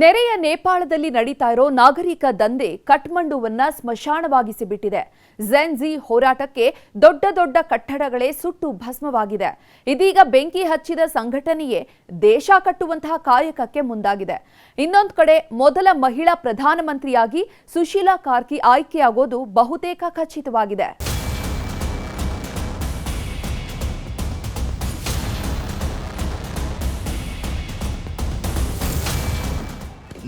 ನೆರೆಯ ನೇಪಾಳದಲ್ಲಿ ನಡೀತಾ ಇರೋ ನಾಗರಿಕ ದಂಧೆ ಕಠ್ಮಂಡುವನ್ನ ಸ್ಮಶಾನವಾಗಿಸಿಬಿಟ್ಟಿದೆ. ಝೆನ್ಜಿ ಹೋರಾಟಕ್ಕೆ ದೊಡ್ಡ ದೊಡ್ಡ ಕಟ್ಟಡಗಳೇ ಸುಟ್ಟು ಭಸ್ಮವಾಗಿದೆ. ಇದೀಗ ಬೆಂಕಿ ಹಚ್ಚಿದ ಸಂಘಟನೆಯೇ ದೇಶ ಕಟ್ಟುವಂತಹ ಕಾಯಕಕ್ಕೆ ಮುಂದಾಗಿದೆ. ಇನ್ನೊಂದು ಕಡೆ ಮೊದಲ ಮಹಿಳಾ ಪ್ರಧಾನಮಂತ್ರಿಯಾಗಿ ಸುಶೀಲಾ ಕಾರ್ಕಿ ಆಯ್ಕೆಯಾಗೋದು ಬಹುತೇಕ ಖಚಿತವಾಗಿದೆ.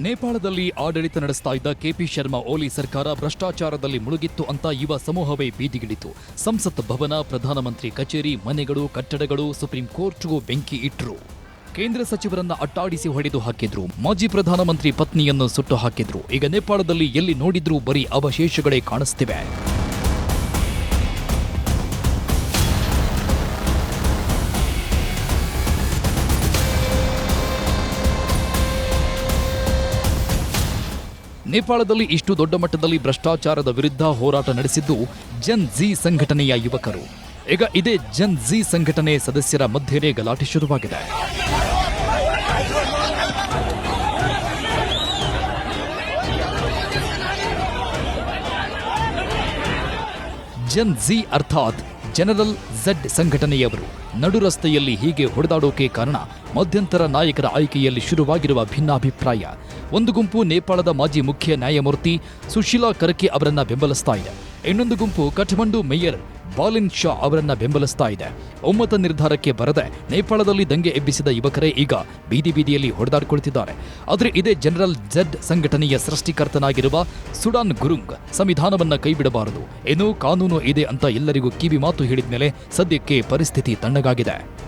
ನೇಪಾಳದಲ್ಲಿ ಆಡಳಿತ ನಡೆಸ್ತಾ ಇದ್ದ ಕೆಪಿ ಶರ್ಮಾ ಓಲಿ ಸರ್ಕಾರ ಭ್ರಷ್ಟಾಚಾರದಲ್ಲಿ ಮುಳುಗಿತ್ತು ಅಂತ ಯುವ ಸಮೂಹವೇ ಬೀದಿಗಿಳಿತು. ಸಂಸತ್ ಭವನ, ಪ್ರಧಾನಮಂತ್ರಿ ಕಚೇರಿ, ಮನೆಗಳು, ಕಟ್ಟಡಗಳು, ಸುಪ್ರೀಂ ಕೋರ್ಟ್ಗೂ ಬೆಂಕಿ ಇಟ್ಟರು ಕೇಂದ್ರ ಸಚಿವರನ್ನ ಅಟ್ಟಾಡಿಸಿ ಹೊಡೆದು ಹಾಕಿದ್ರು. ಮಾಜಿ ಪ್ರಧಾನಮಂತ್ರಿ ಪತ್ನಿಯನ್ನು ಸುಟ್ಟು ಹಾಕಿದ್ರು. ಈಗ ನೇಪಾಳದಲ್ಲಿ ಎಲ್ಲಿ ನೋಡಿದ್ರೂ ಬರೀ ಅವಶೇಷಗಳೇ ಕಾಣಿಸ್ತಿವೆ. ನೇಪಾಳದಲ್ಲಿ ಇಷ್ಟು ದೊಡ್ಡ ಮಟ್ಟದಲ್ಲಿ ಭ್ರಷ್ಟಾಚಾರದ ವಿರುದ್ಧ ಹೋರಾಟ ನಡೆಸಿದ್ದು ಜನ್ ಜಿ ಸಂಘಟನೆಯ ಯುವಕರು. ಈಗ ಇದೇ ಜನ್ ಜಿ ಸಂಘಟನೆ ಸದಸ್ಯರ ಮಧ್ಯೆನೇ ಗಲಾಟೆ ಶುರುವಾಗಿದೆ. ಜನ್ ಜಿ ಅರ್ಥಾತ್ ಜನರಲ್ ಝಡ್ ಸಂಘಟನೆಯವರು ನಡು ರಸ್ತೆಯಲ್ಲಿ ಹೀಗೆ ಹೊಡೆದಾಡೋಕೆ ಕಾರಣ ಮಧ್ಯಂತರ ನಾಯಕರ ಆಯ್ಕೆಯಲ್ಲಿ ಶುರುವಾಗಿರುವ ಭಿನ್ನಾಭಿಪ್ರಾಯ. ಒಂದು ಗುಂಪು ನೇಪಾಳದ ಮಾಜಿ ಮುಖ್ಯ ನ್ಯಾಯಮೂರ್ತಿ ಸುಶೀಲಾ ಕರ್ಕೆ ಅವರನ್ನ ಬೆಂಬಲಿಸ್ತಾ ಇದೆ. ಇನ್ನೊಂದು ಗುಂಪು ಕಠ್ಮಂಡು ಮೇಯರ್ ಬಾಲಿನ್ ಶಾ ಅವರನ್ನ ಬೆಂಬಲಿಸ್ತಾ ಇದೆ. ಒಮ್ಮತ ನಿರ್ಧಾರಕ್ಕೆ ಬರದೆ ನೇಪಾಳದಲ್ಲಿ ದಂಗೆ ಎಬ್ಬಿಸಿದ ಯುವಕರೇ ಈಗ ಬೀದಿ ಬೀದಿಯಲ್ಲಿ ಹೊಡೆದಾಡಿಕೊಳ್ತಿದ್ದಾರೆ. ಆದರೆ ಇದೇ ಜನರಲ್ ಜೆಡ್ ಸಂಘಟನೆಯ ಸೃಷ್ಟಿಕರ್ತನಾಗಿರುವ ಸುಡಾನ್ ಗುರುಂಗ್ ಸಂವಿಧಾನವನ್ನ ಕೈಬಿಡಬಾರದು. ಏನೋ ಕಾನೂನು ಇದೆ ಅಂತ ಎಲ್ಲರಿಗೂ ಕಿವಿ ಮಾತು ಹೇಳಿದ ಮೇಲೆ ಸದ್ಯಕ್ಕೆ ಪರಿಸ್ಥಿತಿ ತಣ್ಣಗಾಗಿದೆ.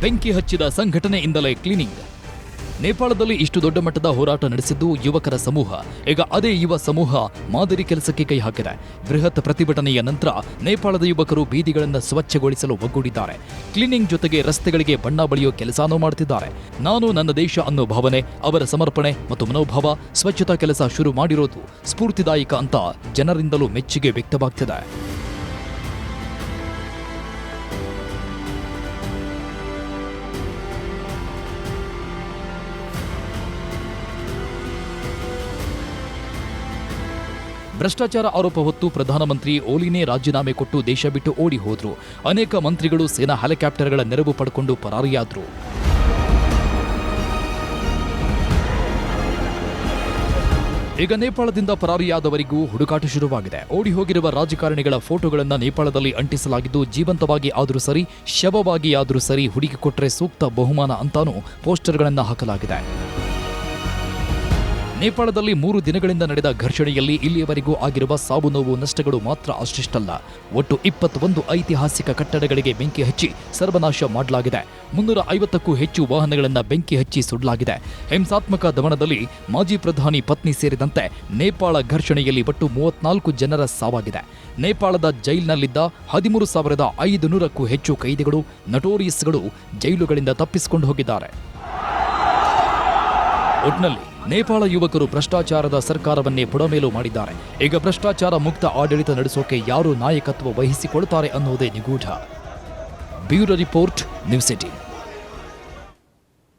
ಬೆಂಕಿ ಹಚ್ಚಿದ ಸಂಘಟನೆಯಿಂದಲೇ ಕ್ಲೀನಿಂಗ್ ನೇಪಾಳದಲ್ಲಿ ಇಷ್ಟು ದೊಡ್ಡ ಮಟ್ಟದ ಹೋರಾಟ ನಡೆಸಿದ್ದು ಯುವಕರ ಸಮೂಹ. ಈಗ ಅದೇ ಯುವ ಸಮೂಹ ಮಾದರಿ ಕೆಲಸಕ್ಕೆ ಕೈ ಹಾಕಿದೆ. ಬೃಹತ್ ಪ್ರತಿಭಟನೆಯ ನಂತರ ನೇಪಾಳದ ಯುವಕರು ಬೀದಿಗಳನ್ನು ಸ್ವಚ್ಛಗೊಳಿಸಲು ಒಗ್ಗೂಡಿದ್ದಾರೆ. ಕ್ಲೀನಿಂಗ್ ಜೊತೆಗೆ ರಸ್ತೆಗಳಿಗೆ ಬಣ್ಣ ಬಳಿಯೋ ಕೆಲಸನೂ ಮಾಡುತ್ತಿದ್ದಾರೆ ನಾನು ನನ್ನ ದೇಶ ಅನ್ನೋ ಭಾವನೆ, ಅವರ ಸಮರ್ಪಣೆ ಮತ್ತು ಮನೋಭಾವ ಸ್ವಚ್ಛತಾ ಕೆಲಸ ಶುರು ಮಾಡಿರೋದು ಸ್ಫೂರ್ತಿದಾಯಕ ಅಂತ ಜನರಿಂದಲೂ ಮೆಚ್ಚುಗೆ ವ್ಯಕ್ತವಾಗ್ತಿದೆ. ಭ್ರಷ್ಟಾಚಾರ ಆರೋಪ ಹೊತ್ತು ಪ್ರಧಾನಮಂತ್ರಿ ಓಲಿನೇ ರಾಜೀನಾಮೆ ಕೊಟ್ಟು ದೇಶ ಬಿಟ್ಟು ಓಡಿ ಹೋದ್ರು. ಅನೇಕ ಮಂತ್ರಿಗಳು ಸೇನಾ ಹೆಲಿಕಾಪ್ಟರ್ಗಳ ನೆರವು ಪಡ್ಕೊಂಡು ಪರಾರಿಯಾದ್ರು. ಈಗ ನೇಪಾಳದಿಂದ ಪರಾರಿಯಾದವರಿಗೂ ಹುಡುಕಾಟ ಶುರುವಾಗಿದೆ. ಓಡಿ ಹೋಗಿರುವ ರಾಜಕಾರಣಿಗಳ ಫೋಟೋಗಳನ್ನು ನೇಪಾಳದಲ್ಲಿ ಅಂಟಿಸಲಾಗಿದ್ದು ಜೀವಂತವಾಗಿ ಆದರೂ ಸರಿ, ಶವವಾಗಿ ಆದರೂ ಸರಿ ಹುಡುಕಿ ಕೊಟ್ಟರೆ ಸೂಕ್ತ ಬಹುಮಾನ ಅಂತಾನೂ ಪೋಸ್ಟರ್ಗಳನ್ನು ಹಾಕಲಾಗಿದೆ. ನೇಪಾಳದಲ್ಲಿ ಮೂರು ದಿನಗಳಿಂದ ನಡೆದ ಘರ್ಷಣೆಯಲ್ಲಿ ಇಲ್ಲಿಯವರೆಗೂ ಆಗಿರುವ ಸಾವು ನೋವು ನಷ್ಟಗಳು ಮಾತ್ರ ಅಷ್ಟಿಷ್ಟಲ್ಲ. ಒಟ್ಟು ಇಪ್ಪತ್ತೊಂದು ಐತಿಹಾಸಿಕ ಕಟ್ಟಡಗಳಿಗೆ ಬೆಂಕಿ ಹಚ್ಚಿ ಸರ್ವನಾಶ ಮಾಡಲಾಗಿದೆ. ಮುನ್ನೂರ ಐವತ್ತಕ್ಕೂ ಹೆಚ್ಚು ವಾಹನಗಳನ್ನು ಬೆಂಕಿ ಹಚ್ಚಿ ಸುಡಲಾಗಿದೆ. ಹಿಂಸಾತ್ಮಕ ದಮನದಲ್ಲಿ ಮಾಜಿ ಪ್ರಧಾನಿ ಪತ್ನಿ ಸೇರಿದಂತೆ ನೇಪಾಳ ಘರ್ಷಣೆಯಲ್ಲಿ ಒಟ್ಟು ಮೂವತ್ನಾಲ್ಕು ಜನರ ಸಾವಾಗಿದೆ. ನೇಪಾಳದ ಜೈಲಿನಲ್ಲಿದ್ದ ಹದಿಮೂರು ಸಾವಿರದ ಐದು ಹೆಚ್ಚು ಕೈದಿಗಳು, ನಟೋರಿಯಸ್ಗಳು ಜೈಲುಗಳಿಂದ ತಪ್ಪಿಸಿಕೊಂಡು ಹೋಗಿದ್ದಾರೆ. ಒಟ್ನಲ್ಲಿ ನೇಪಾಳ ಯುವಕರು ಭ್ರಷ್ಟಾಚಾರದ ಸರ್ಕಾರವನ್ನೇ ಬುಡಮೇಲು ಮಾಡಿದ್ದಾರೆ. ಈಗ ಭ್ರಷ್ಟಾಚಾರ ಮುಕ್ತ ಆಡಳಿತ ನಡೆಸೋಕೆ ಯಾರು ನಾಯಕತ್ವ ವಹಿಸಿಕೊಳ್ತಾರೆ ಅನ್ನೋದೇ ನಿಗೂಢ. Bureau report, news eighteen.